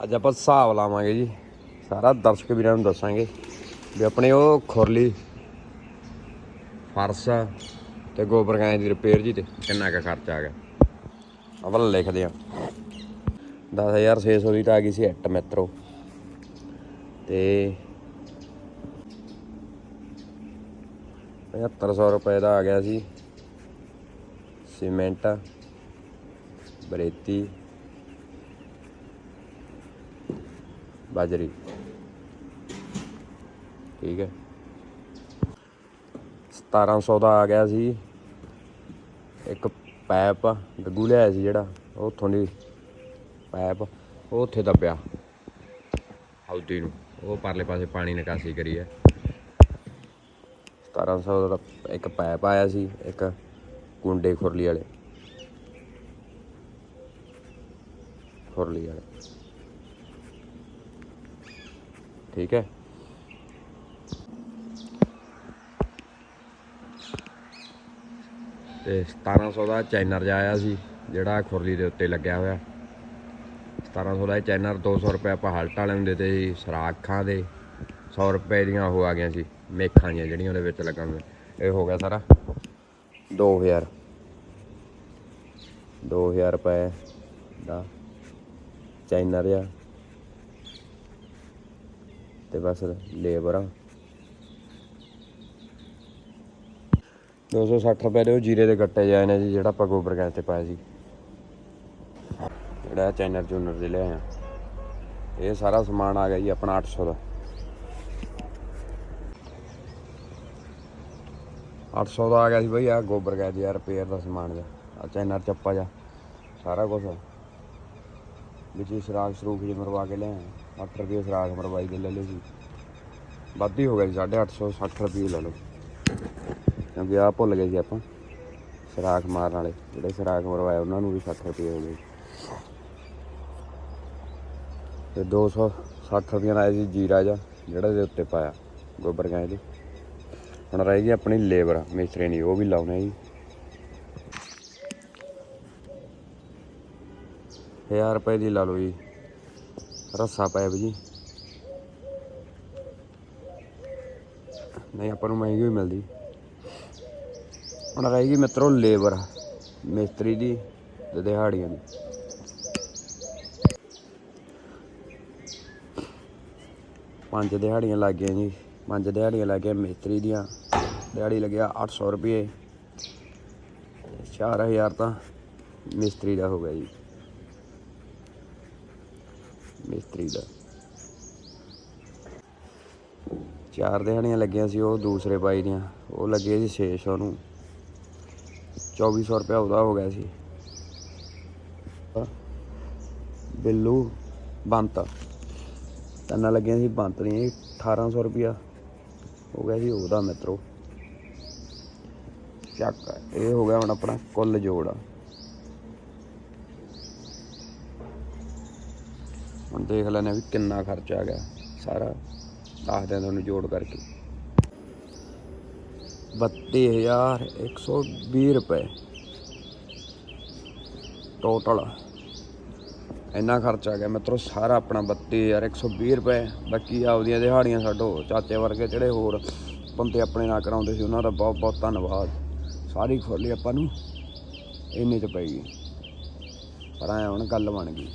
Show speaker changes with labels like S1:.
S1: ਅੱਜ ਆਪਾਂ ਹਿਸਾਬ ਲਾਵਾਂਗੇ ਜੀ। ਸਾਰਾ ਦਰਸ਼ਕ ਵੀਰਾਂ ਨੂੰ ਦੱਸਾਂਗੇ ਵੀ ਆਪਣੇ ਉਹ ਖੁਰਲੀ ਫਰਸ਼ ਤੇ ਗੋਬਰ ਗਾਂ ਦੀ ਰਿਪੇਅਰ ਜੀ ਤੇ ਕਿੰਨਾ ਕੁ ਖਰਚਾ ਆ ਗਿਆ। ਅਵਲ ਲਿਖਦੇ ਆ 10600 ਦੀ ਤਾਂ ਆ ਗਈ ਸੀ ਐਟ ਮੈਟਰੋ ਤੇ 7500 ਰੁਪਏ ਦਾ ਆ ਗਿਆ ਸੀ। ਸੀਮੈਂਟ, ਬਰੇਤੀ ਬਾਜਰੀ ਠੀਕ ਹੈ। 1700 ਦਾ ਆ ਗਿਆ ਸੀ। ਇੱਕ ਪਾਈਪ ਗੱਗੂ ਲਿਆਇਆ ਸੀ ਜਿਹੜਾ, ਉਹ ਉੱਥੋਂ ਦੀ ਪਾਈਪ ਉਹ ਉੱਥੇ ਦੱਬਿਆ ਹੌਦੀ ਨੂੰ, ਉਹ ਪਰਲੇ ਪਾਸੇ ਪਾਣੀ ਨਿਕਾਸੀ ਕਰੀ ਹੈ। 1700 ਦਾ ਇੱਕ ਪਾਈਪ ਆਇਆ ਸੀ, ਇੱਕ ਕੁੰਡੇ ਖੁਰਲੀ ਵਾਲੇ। ਖੁਰਲੀ ਵਾਲੇ। ਠੀਕ ਹੈ। ਤੇ 1700 ਦਾ ਚਾਈਨਰ ਜਿਹਾ ਆਇਆ ਸੀ, ਜਿਹੜਾ ਖੁਰਲੀ ਦੇ ਉੱਤੇ ਲੱਗਿਆ ਹੋਇਆ। 1700 ਦਾ ਚੈਨਰ ਚਾਈਨਰ 200 ਰੁਪਏ ਆਪਾਂ ਹਲਟ ਵਾਲੇ ਨੂੰ ਦਿੱਤੇ ਸੀ ਸਰਾਖਾਂ ਦੇ 100 ਰੁਪਏ ਦੀਆਂ ਉਹ ਆ ਗਈਆਂ ਸੀ, ਮੇਖਾਂ ਜਿਹੀਆਂ ਜਿਹੜੀਆਂ ਉਹਦੇ ਵਿੱਚ ਲੱਗਣ ਇਹ ਹੋ ਗਿਆ ਸਾਰਾ 2000 2000 ਰੁਪਏ ਦਾ ਚਾਈਨਰ ਆ ਤੇ ਬਸ ਲੇਬਰ ਆ। 260 ਰੁਪਏ ਦੇ ਉਹ ਜੀਰੇ ਦੇ ਗੱਟੇ ਜਾਏ ਨੇ ਜੀ, ਜਿਹੜਾ ਆਪਾਂ ਗੋਬਰ ਗੈਸ ਤੇ ਪਾਇਆ ਸੀ। ਜਿਹੜਾ ਚੈਨਰ ਚੂਨਰ ਦੇ ਲਿਆ ਇਹ ਸਾਰਾ ਸਮਾਨ ਆ ਗਿਆ ਜੀ, ਆਪਣਾ 800 ਦਾ। 800 ਦਾ ਆ ਗਿਆ ਸੀ ਬਈ ਆ ਗੋਬਰ ਗੈਸ ਦੀ ਰਿਪੇਅਰ ਦਾ ਸਮਾਨ ਜਾ ਆ ਚਾਈਨਰ ਚੱਪਾ ਜਾ ਸਾਰਾ ਕੁਝ ਵਿੱਚ ਹੀ ਸਰਾਖ ਸਰੂਖ ਜੀ ਮਰਵਾ ਕੇ ਲਿਆ 8 ਰੁਪਏ ਸਰਾਖ ਮਰਵਾਈ ਦੇ ਲੈ ਲਏ ਜੀ। ਵੱਧ ਹੀ ਹੋ ਗਿਆ ਸੀ 850 60 ਰੁਪਏ ਲੈ ਲਓ। ਕਿਉਂਕਿ ਆ ਭੁੱਲ ਗਏ ਸੀ ਆਪਾਂ ਸਰਾਖ ਮਾਰਨ ਵਾਲੇ। ਜਿਹੜੇ ਸਰਾਖ ਮਰਵਾਏ, ਉਹਨਾਂ ਨੂੰ ਵੀ 60 ਰੁਪਏ ਹੋ ਗਏ ਤੇ 260 ਰੁਪਏ ਦਾ ਆਇਆ ਸੀ ਜੀਰਾ ਜਾ ਜਿਹੜਾ ਦੇ ਉੱਤੇ ਪਾਇਆ, ਗੋਬਰ ਗਾਂ ਦੇ ਹੁਣ ਰਹਿ ਗਈ ਆਪਣੀ ਲੇਬਰ, ਮਿਸਤਰੀ ਨਹੀਂ, ਉਹ ਵੀ ਲਾਉਣਾ ਜੀ। 1000 ਰੁਪਏ ਦੀ ਲਾ ਲਓ ਜੀ। ਰੱਸਾ ਪਾਇਪ ਜੀ। ਨਹੀਂ, ਆਪਾਂ ਨੂੰ ਮਹਿੰਗੀ ਵੀ ਮਿਲਦੀ। ਹੁਣ ਰਹੇਗੀ ਮਿੱਤਰੋ ਲੇਬਰ, ਮਿਸਤਰੀ ਦੀ ਤੇ ਦਿਹਾੜੀਆਂ ਦੀ। ਪੰਜ ਦਿਹਾੜੀਆਂ ਲੱਗ ਗਈਆਂ ਜੀ। ਪੰਜ ਦਿਹਾੜੀਆਂ ਲੱਗ ਗਈਆਂ ਮਿਸਤਰੀ ਦੀਆਂ। ਦਿਹਾੜੀ ਲੱਗਿਆ 800 ਰੁਪਏ। 4000 ਤਾਂ ਮਿਸਤਰੀ ਦਾ ਹੋ ਗਿਆ ਜੀ। ਮਿਸਤਰੀ ਦਾ। ਚਾਰ ਦਿਹਾੜੀਆਂ ਲੱਗੀਆਂ ਸੀ ਉਹ ਦੂਸਰੇ ਬਾਈ ਦੀਆਂ। ਉਹ ਲੱਗੇ ਸੀ 600 ਨੂੰ। 2400 ਰੁਪਏ ਉਹਦਾ ਹੋ ਗਿਆ ਸੀ। ਬਿੱਲੂ ਬੰਤ। ਤੰਨਾ ਲੱਗੀਆਂ ਸੀ ਬੰਤ ਦੀਆਂ। ਜੀ 1800 ਰੁਪਿਆ ਹੋ ਗਿਆ ਸੀ ਉਹਦਾ ਮਿੱਤਰੋ। ਚੱਕ, ਇਹ ਹੋ ਗਿਆ ਹੁਣ ਆਪਣਾ ਕੁੱਲ ਜੋੜ। ਹੁਣ ਦੇਖ ਲੈਣੇ ਵੀ ਕਿੰਨਾ ਖਰਚਾ ਆ ਗਿਆ ਸਾਰਾ। ਦੱਸਦੇ ਤੁਹਾਨੂੰ ਜੋੜ ਕਰਕੇ। 32120 ਰੁਪਏ। ਟੋਟਲ ਇੰਨਾ ਖਰਚਾ ਆ ਗਿਆ। ਮਿੱਤਰੋ, ਸਾਰਾ ਆਪਣਾ 32120 ਰੁਪਏ। ਬਾਕੀ ਆਪਦੀਆਂ ਦਿਹਾੜੀਆਂ ਛੱਡੋ। ਚਾਚੇ ਵਰਗੇ ਜਿਹੜੇ ਹੋਰ ਬੰਦੇ ਆਪਣੇ ਨਾਲ ਕਰਾਉਂਦੇ ਸੀ, ਉਹਨਾਂ ਦਾ ਬਹੁਤ ਬਹੁਤ ਧੰਨਵਾਦ। ਸਾਰੀ ਖੋਲੀ ਆਪਾਂ ਨੂੰ ਇੰਨੇ ਚ ਪਈ ਗਈ। ਪਰ ਐ ਹੁਣ ਗੱਲ ਬਣ ਗਈ।